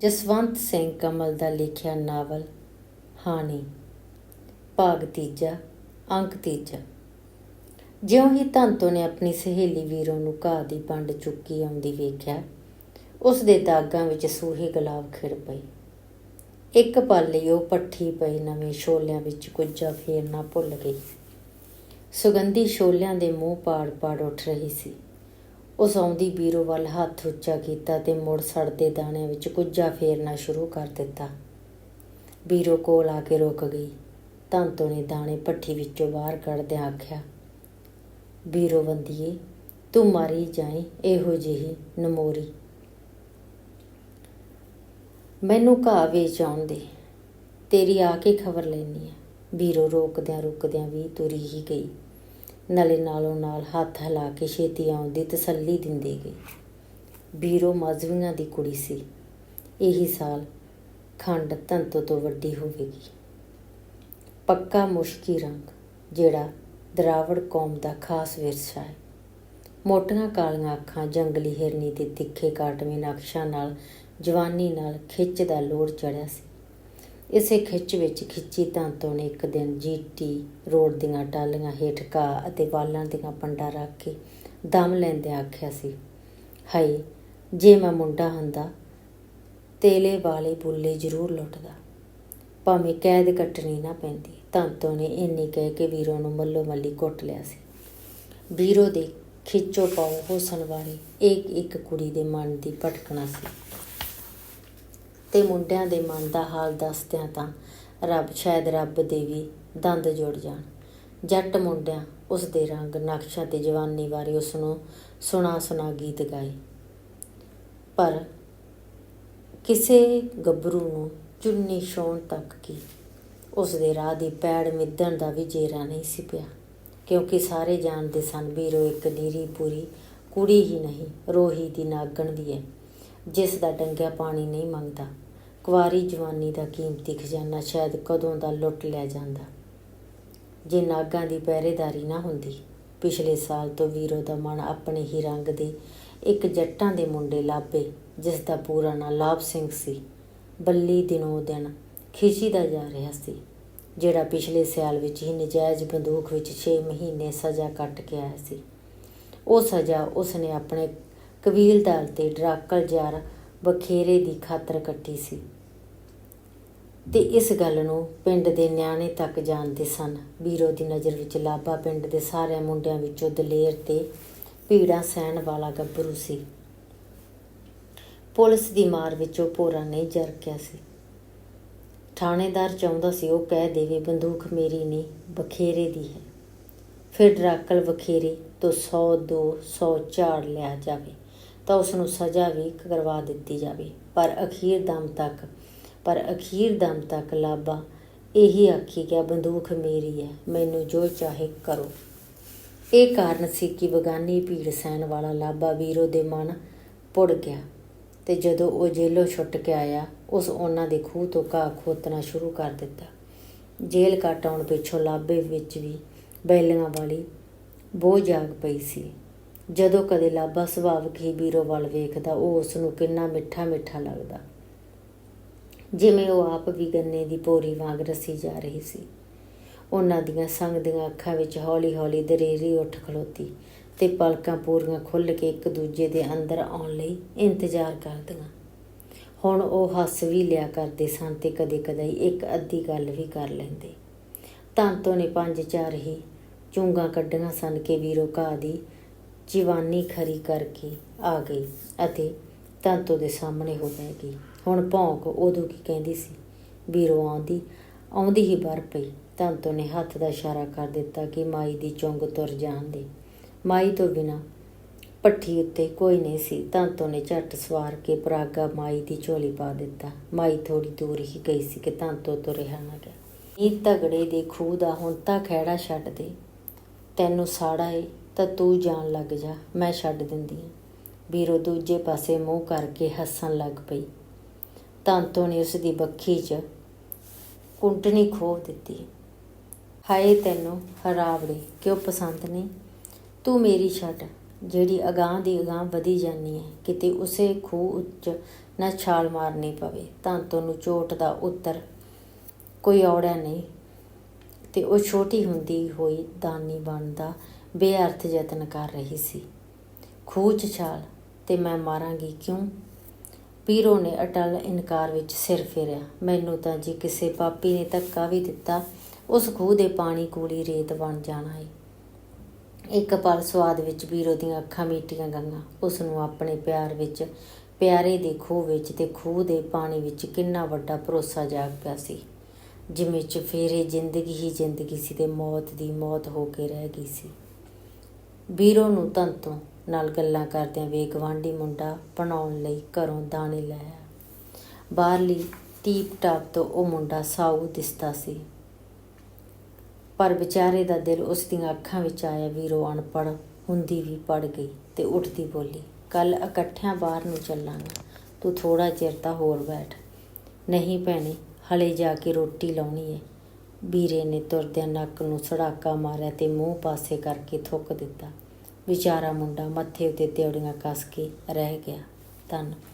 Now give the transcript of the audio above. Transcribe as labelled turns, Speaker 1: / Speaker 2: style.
Speaker 1: ਜਸਵੰਤ ਸਿੰਘ ਕਮਲ ਦਾ ਲਿਖਿਆ ਨਾਵਲ, ਹਾਣੀ। ਭਾਗ ਤੀਜਾ, ਅੰਕ ਤੀਜਾ। ਜਿਉਂ ਹੀ ਧੰਤੋ ਨੇ ਆਪਣੀ ਸਹੇਲੀ ਵੀਰੋ ਨੂੰ ਘਾਹ ਦੀ ਪੰਡ ਚੁੱਕੀ ਆਉਂਦੀ ਵੇਖਿਆ, ਉਸ ਦੇ ਦਾਗਾਂ ਵਿੱਚ ਸੂਹੇ ਗੁਲਾਬ ਖਿੜ ਪਈ ਇੱਕ ਪਲ ਲਈ ਉਹ ਪੱਠੀ ਪਈ ਨਵੇਂ ਛੋਲਿਆਂ ਵਿੱਚ ਕੁੱਜਾ ਫੇਰਨਾ ਭੁੱਲ ਗਈ। ਸੁਗੰਧੀ ਛੋਲਿਆਂ ਦੇ ਮੂੰਹ ਪਾੜ ਪਾੜ ਉੱਠ ਰਹੀ ਸੀ। ਉਸ ਆਉਂਦੀ ਵੀਰੋ ਵੱਲ ਹੱਥ ਉੱਚਾ ਕੀਤਾ ਤੇ ਮੁੜ ਸੜਦੇ ਦਾਣਿਆਂ ਵਿੱਚ ਕੁੱਝਾ ਫੇਰਨਾ ਸ਼ੁਰੂ ਕਰ ਦਿੱਤਾ। ਵੀਰੋ ਕੋਲ ਆ ਕੇ ਰੁਕ ਗਈ। ਧੰਤੋ ਨੇ ਦਾਣੇ ਪੱਠੀ ਵਿੱਚੋਂ ਬਾਹਰ ਕੱਢਦਿਆਂ ਆਖਿਆ, ਵੀਰੋ ਬੰਦੀਏ ਤੂੰ ਮਾਰੀ ਜਾਏ ਇਹੋ ਜਿਹੀ ਨਮੋਰੀ। ਮੈਨੂੰ ਘਾਹ ਵੇਚ ਆਉਣ ਦੇ। ਤੇਰੀ ਆ ਕੇ ਖਬਰ ਲੈਣੀ ਹੈ। ਵੀਰੋ ਰੋਕਦਿਆਂ ਰੁਕਦਿਆਂ ਵੀ ਤੁਰੀ ਹੀ ਗਈ। ਨਾਲੇ ਨਾਲੋਂ ਨਾਲ ਹੱਥ ਹਿਲਾ ਕੇ ਛੇਤੀ ਆਉਣ ਦੀ ਤਸੱਲੀ ਦਿੰਦੀ ਗਈ। ਵੀਰੋ ਮਾਜ਼ਵੀਆਂ ਦੀ ਕੁੜੀ ਸੀ। ਇਹੀ ਸਾਲ ਖੰਡ ਤੰਤੋ ਤੋਂ ਵੱਡੀ ਹੋਵੇਗੀ। ਪੱਕਾ ਮੁਸ਼ਕੀ ਰੰਗ, ਜਿਹੜਾ ਦਰਾਵੜ ਕੌਮ ਦਾ ਖਾਸ ਵਿਰਸਾ ਹੈ। ਮੋਟੀਆਂ ਕਾਲੀਆਂ ਅੱਖਾਂ, ਜੰਗਲੀ ਹਿਰਨੀ ਦੇ ਤਿੱਖੇ ਕਾਟਵੇਂ ਨਕਸ਼ਾਂ ਨਾਲ ਜਵਾਨੀ ਨਾਲ ਖਿੱਚ ਦਾ ਲੋੜ ਚੜਿਆ ਸੀ। ਇਸੇ ਖਿੱਚ ਵਿੱਚ ਖਿੱਚੀ ਤੰਤੋ ਨੇ ਇੱਕ ਦਿਨ ਜੀਟੀ ਰੋਡ ਦੀਆਂ ਟਾਲੀਆਂ ਹੇਠ ਘਾਹ ਅਤੇ ਵਾਲਾਂ ਦੀਆਂ ਪੰਡਾ ਰੱਖ ਕੇ ਦਮ ਲੈਂਦੇ ਆਖਿਆ ਸੀ, ਹਾਏ, ਜੇ ਮੈਂ ਮੁੰਡਾ ਹੁੰਦਾ, ਤੇਲੇ ਵਾਲੇ ਬੁੱਲੇ ਜ਼ਰੂਰ ਲੁੱਟਦਾ। ਭਾਵੇਂ ਕੈਦ ਕੱਟਣੀ ਨਾ ਪੈਂਦੀ ਤੰਤੋ ਨੇ ਇੰਨੀ ਕਹਿ ਕੇ ਵੀਰੋ ਨੂੰ ਮੱਲੋ ਮੱਲੀ ਕੁੱਟ ਲਿਆ ਸੀ। ਵੀਰੋ ਦੇ ਖਿੱਚੋ ਪਾਉ ਹੁਸਨ ਵਾਲੀ ਇੱਕ ਇੱਕ ਕੁੜੀ ਦੇ ਮਨ ਦੀ ਭਟਕਣਾ ਸੀ। ਤੇ ਮੁੰਡਿਆਂ ਦੇ ਮਨ ਦਾ ਹਾਲ ਦੱਸਦਿਆਂ ਤਾਂ ਰੱਬ ਸ਼ਾਇਦ ਰੱਬ ਦੇ ਵੀ ਦੰਦ ਜੁੜ ਜਾਣ। ਜੱਟ ਮੁੰਡਿਆਂ ਉਸ ਦੇ ਰੰਗ, ਨਕਸ਼ਾ ਤੇ ਜਵਾਨੀ ਬਾਰੇ ਉਸ ਨੂੰ ਸੁਣਾ ਸੁਣਾ ਗੀਤ ਗਾਏ। ਪਰ ਕਿਸੇ ਗੱਭਰੂ ਨੂੰ ਚੁੰਨੀ ਛੋਣ ਤੱਕ ਕੀ? ਉਸ ਦੇ ਰਾਹ ਦੀ ਪੈੜ ਮਿੱਧਣ ਦਾ ਵੀ ਜੇਰਾ ਨਹੀਂ ਸੀ ਪਿਆ। ਕਿਉਂਕਿ ਸਾਰੇ ਜਾਣਦੇ ਸਨ ਵੀਰੋ ਇੱਕ ਨੀਰੀ ਪੂਰੀ ਕੁੜੀ ਹੀ ਨਹੀਂ, ਰੋਹੀ ਦੀ ਨਾਗਣ ਦੀ ਹੈ। ਜਿਸ ਦਾ ਡੰਗਿਆ ਪਾਣੀ ਨਹੀਂ ਮੰਗਦਾ। ਕੁਆਰੀ ਜਵਾਨੀ ਦਾ ਕੀਮਤੀ ਖਜ਼ਾਨਾ ਸ਼ਾਇਦ ਕਦੋਂ ਦਾ ਲੁੱਟ ਲਿਆ ਜਾਂਦਾ। ਜੇ ਨਾਗਾਂ ਦੀ ਪਹਿਰੇਦਾਰੀ ਨਾ ਹੁੰਦੀ, ਪਿਛਲੇ ਸਾਲ ਤੋਂ ਵੀਰੋ ਦਾ ਮਨ ਆਪਣੇ ਹੀ ਰੰਗ ਦੇ ਇੱਕ ਜੱਟਾਂ ਦੇ ਮੁੰਡੇ ਲਾਭੇ, ਜਿਸ ਦਾ ਪੂਰਾ ਨਾਂ ਲਾਭ ਸਿੰਘ ਸੀ। ਬੱਲੀ ਦਿਨੋਂ ਦਿਨ ਖਿਚੀਦਾ ਜਾ ਰਿਹਾ ਸੀ, ਜਿਹੜਾ ਪਿਛਲੇ ਸਾਲ ਵਿੱਚ ਹੀ ਨਜਾਇਜ਼ ਬੰਦੂਕ ਵਿੱਚ 6 ਮਹੀਨੇ ਸਜ਼ਾ ਕੱਟ ਕੇ ਆਇਆ ਸੀ। ਉਹ ਸਜ਼ਾ ਉਸਨੇ ਆਪਣੇ ਕਬੀਲਦਾਰ ਤੇ ਡਰਾਕਲ ਜਾਰ ਬਖੇਰੇ ਦੀ ਖਾਤਰ ਕੱਟੀ ਸੀ। ਤੇ ਇਸ ਗੱਲ ਨੂੰ ਪਿੰਡ ਦੇ ਨਿਆਣੇ ਤੱਕ ਜਾਣਦੇ ਸਨ। ਵੀਰੋ ਦੀ ਨਜ਼ਰ ਵਿੱਚ ਲਾਬਾ ਪਿੰਡ ਦੇ ਸਾਰੇ ਮੁੰਡਿਆਂ ਵਿੱਚੋਂ ਦਲੇਰ ਤੇ ਪੀੜਾ ਸਹਿਣ ਵਾਲਾ ਗੱਭਰੂ ਸੀ। ਪੁਲਿਸ ਦੀ ਮਾਰ ਵਿੱਚੋਂ ਉਹ ਨਹੀਂ ਜਰਕਿਆ ਸੀ। ਥਾਣੇਦਾਰ ਚਾਹੁੰਦਾ ਸੀ ਉਹ ਕਹਿ ਦੇਵੇ, ਬੰਦੂਕ ਮੇਰੀ ਨਹੀਂ, ਬਖੇਰੇ ਦੀ ਹੈ। ਫਿਰ ਡਰਾਕਲ ਬਖੇਰੇ ਤੋਂ 100 200 ਝਾੜ ਲਿਆ ਜਾਵੇ। ਤਾਂ ਉਸ ਨੂੰ ਸਜ਼ਾ ਵੀ ਕਰਵਾ ਦਿੱਤੀ ਜਾਵੇ। ਪਰ ਅਖੀਰ ਦਮ ਤੱਕ, ਪਰ ਅਖੀਰ ਦਮ ਤੱਕ ਲਾਬਾ ਇਹੀ ਆਖੀ ਗਿਆ ਬੰਦੂਕ ਮੇਰੀ ਹੈ, ਮੈਨੂੰ ਜੋ ਚਾਹੇ ਕਰੋ। ਇਹ ਕਾਰਨ ਸੀ ਕਿ ਬਗਾਨੀ ਭੀੜ ਸੈਨ ਵਾਲਾ ਲਾਬਾ ਵੀਰੋ ਦੇ ਮਨ ਪੁੜ ਗਿਆ ਤੇ ਜਦੋਂ ਉਹ ਜੇਲੋਂ ਛੁੱਟ ਕੇ ਆਇਆ, ਉਸ ਉਹਨਾਂ ਦੇ ਖੂਹ ਤੋਂ ਘਾਹ ਖੋਤਣਾ ਸ਼ੁਰੂ ਕਰ ਦਿੱਤਾ। ਜੇਲ੍ਹ ਕੱਟ ਆਉਣ ਪਿੱਛੋਂ ਲਾਬੇ ਵਿੱਚ ਵੀ ਬੈਲੀਆਂ ਵਾਲੀ ਬੋਝ ਜਾਗ ਪਈ ਸੀ। ਜਦੋਂ ਕਦੇ ਲਾਬਾ ਸੁਭਾਵਕ ਹੀ ਵੀਰੋ ਵੱਲ ਵੇਖਦਾ, ਉਹ ਉਸ ਨੂੰ ਕਿੰਨਾ ਮਿੱਠਾ ਮਿੱਠਾ ਲੱਗਦਾ। ਜਿਵੇਂ ਉਹ ਆਪ ਵੀ ਗੰਨੇ ਦੀ ਪੋਰੀ ਵਾਂਗ ਰਸੀ ਜਾ ਰਹੀ ਸੀ। ਉਹਨਾਂ ਦੀਆਂ ਸੰਗ ਦੀਆਂ ਅੱਖਾਂ ਵਿੱਚ ਹੌਲੀ-ਹੌਲੀ ਦਰੇਰੀ ਉੱਠ ਖਲੋਤੀ ਤੇ ਪਲਕਾਂ ਪੂਰੀਆਂ ਖੁੱਲ ਕੇ ਇੱਕ ਦੂਜੇ ਦੇ ਅੰਦਰ ਆਉਣ ਲਈ ਇੰਤਜ਼ਾਰ ਕਰਦੀਆਂ। ਹੁਣ ਉਹ ਹੱਸ ਵੀ ਲਿਆ ਕਰਦੇ ਸਨ ਤੇ ਕਦੇ-ਕਦੇ ਇੱਕ ਅੱਧੀ ਗੱਲ ਵੀ ਕਰ ਲੈਂਦੇ। ਤੰਤੋ ਨੇ ਪੰਜ ਚਾਰ ਹੀ ਚੁੰਗਾ ਕੱਢੀਆਂ ਸਨ ਕਿ ਵੀਰੋ ਘਾਹ ਦੀ ਜੀਵਾਨੀ ਖਰੀ ਕਰਕੇ ਆ ਗਈ ਅਤੇ ਤੰਤੋ ਦੇ ਸਾਹਮਣੇ ਹੋ ਬਹਿ ਗਈ। ਹੁਣ ਭੌਂਕ ਉਦੋਂ ਕੀ ਕਹਿੰਦੀ ਸੀ? ਵੀਰੋ ਆਉਂਦੀ ਆਉਂਦੀ ਹੀ ਬਰ ਪਈ। ਤੰਤੋ ਨੇ ਹੱਥ ਦਾ ਇਸ਼ਾਰਾ ਕਰ ਦਿੱਤਾ ਕਿ ਮਾਈ ਦੀ ਚੁੰਗ ਤੁਰ ਜਾਣ ਦੇ। ਮਾਈ ਤੋਂ ਬਿਨਾ ਪੱਠੀ ਉੱਤੇ ਕੋਈ ਨਹੀਂ ਸੀ। ਤੰਤੋ ਨੇ ਝੱਟ ਸਵਾਰ ਕੇ ਪਰਾਗਾ ਮਾਈ ਦੀ ਝੋਲੀ ਪਾ ਦਿੱਤਾ। ਮਾਈ ਥੋੜੀ ਦੂਰ ਹੀ ਗਈ ਸੀ ਕਿ ਤੰਤੋ ਤੋਂ ਰਿਹਾ ਨਾ ਗਿਆ। ਇਹ ਤਗੜੇ ਦੇ ਖੂਹ ਦਾ ਹੁਣ ਤਾਂ ਖਹਿੜਾ ਛੱਡ ਦੇ। ਤੈਨੂੰ ਸਾੜਾ ਏ। ਤਾਂ ਤੂੰ ਜਾਣ ਲੱਗ ਜਾ, ਮੈਂ ਛੱਡ ਦਿੰਦੀ ਹਾਂ। ਵੀਰੋ, ਦੂਜੇ ਪਾਸੇ ਮੂੰਹ ਕਰਕੇ ਹੱਸਣ ਲੱਗ ਪਈ। ਤੰਤੋ ਨੇ ਉਸ ਦੀ ਬੱਖੀ 'ਚ ਕੁੰਟਣੀ ਖੋਹ ਦਿੱਤੀ। ਹਾਏ ਤੈਨੂੰ, ਹਰਾਵੜੇ, ਕਿਉਂ ਪਸੰਦ ਨਹੀਂ? ਤੂੰ ਮੇਰੀ ਛੱਡ, ਜਿਹੜੀ ਅਗਾਂਹ ਦੀ ਅਗਾਂਹ ਵਧੀ ਜਾਂਦੀ ਹੈ, ਕਿਤੇ ਉਸੇ ਖੂਹ ਉੱਚ ਨਾ ਛਾਲ ਮਾਰਨੀ ਪਵੇ। ਤਾਂ ਤੁਹਾਨੂੰ ਚੋਟ ਦਾ ਉੱਤਰ ਕੋਈ ਔੜਾ ਨਹੀਂ, ਤੇ ਉਹ ਛੋਟੀ ਹੁੰਦੀ ਹੋਈ ਦਾਨੀ ਬਣਦਾ ਬੇਅਰਥ ਯਤਨ ਕਰ ਰਹੀ ਸੀ। ਖੂਹ 'ਚ ਛਾਲ ਤੇ ਮੈਂ ਮਾਰਾਂਗੀ ਕਿਉਂ? ਪੀਰੋ ਨੇ ਅਟਲ ਇਨਕਾਰ ਵਿੱਚ ਸਿਰ ਫੇਰਿਆ। ਮੈਨੂੰ ਤਾਂ ਜੇ ਕਿਸੇ ਪਾਪੀ ਨੇ ਧੱਕਾ ਵੀ ਦਿੱਤਾ, ਉਸ ਖੂਹ ਦੇ ਪਾਣੀ ਕੋਲੀ ਰੇਤ ਬਣ ਜਾਣਾ ਏ। ਇੱਕ ਪਲ ਸਵਾਦ ਵਿੱਚ ਪੀਰੋ ਦੀਆਂ ਅੱਖਾਂ ਮੀਟੀਆਂ ਗਈਆਂ। ਉਸ ਨੂੰ ਆਪਣੇ ਪਿਆਰ ਵਿੱਚ, ਪਿਆਰੇ ਦੇ ਖੂਹ ਵਿੱਚ ਤੇ ਖੂਹ ਦੇ ਪਾਣੀ ਵਿੱਚ ਕਿੰਨਾ ਵੱਡਾ ਭਰੋਸਾ ਜਾਗ ਪਿਆ ਸੀ। ਜਿਵੇਂ ਚ ਫੇਰੇ ਜ਼ਿੰਦਗੀ ਹੀ ਜ਼ਿੰਦਗੀ ਸੀ ਤੇ ਮੌਤ ਦੀ ਮੌਤ ਹੋ ਕੇ ਰਹਿ ਗਈ ਸੀ। ਵੀਰੋ ਨੂੰ ਤੰਤੋਂ ਨਾਲ ਗੱਲਾਂ ਕਰਦਿਆਂ ਵੇ ਗਵਾਂਢੀ ਮੁੰਡਾ ਬਣਾਉਣ ਲਈ ਘਰੋਂ ਦਾਣੇ ਲੈ ਆਇਆ। ਬਾਹਰਲੀ ਟੀਪ ਟਾਪ ਤੋਂ ਉਹ ਮੁੰਡਾ ਸਾਊ ਦਿਸਦਾ ਸੀ। ਪਰ ਵਿਚਾਰੇ ਦਾ ਦਿਲ ਉਸ ਦੀਆਂ ਅੱਖਾਂ ਵਿੱਚ ਆਇਆ, ਵੀਰੋ ਅਨਪੜ ਹੁੰਦੀ ਵੀ ਪੜ ਗਈ ਤੇ ਉੱਠਦੀ ਬੋਲੀ ਕੱਲ ਇਕੱਠਿਆਂ ਬਾਹਰ ਨੂੰ ਚੱਲਾਂਗਾ, ਤੂੰ ਥੋੜਾ ਚਿਰ ਤਾਂ ਹੋਰ ਬੈਠ। ਨਹੀਂ ਭੈਣੇ, ਹਲੇ ਜਾ ਕੇ ਰੋਟੀ ਲਾਉਣੀ ਏ। ਵੀਰੇ ਨੇ ਤੁਰਦਿਆਂ ਨੱਕ ਨੂੰ ਸੜਾਕਾ ਮਾਰਿਆ ਤੇ ਮੂੰਹ ਪਾਸੇ ਕਰਕੇ ਥੁੱਕ ਦਿੱਤਾ। ਵਿਚਾਰਾ ਮੁੰਡਾ ਮੱਥੇ ਉੱਤੇ ਤਿਉੜੀਆਂ ਕੱਸ ਕੇ ਰਹਿ ਗਿਆ। ਧੰਨਵਾਦ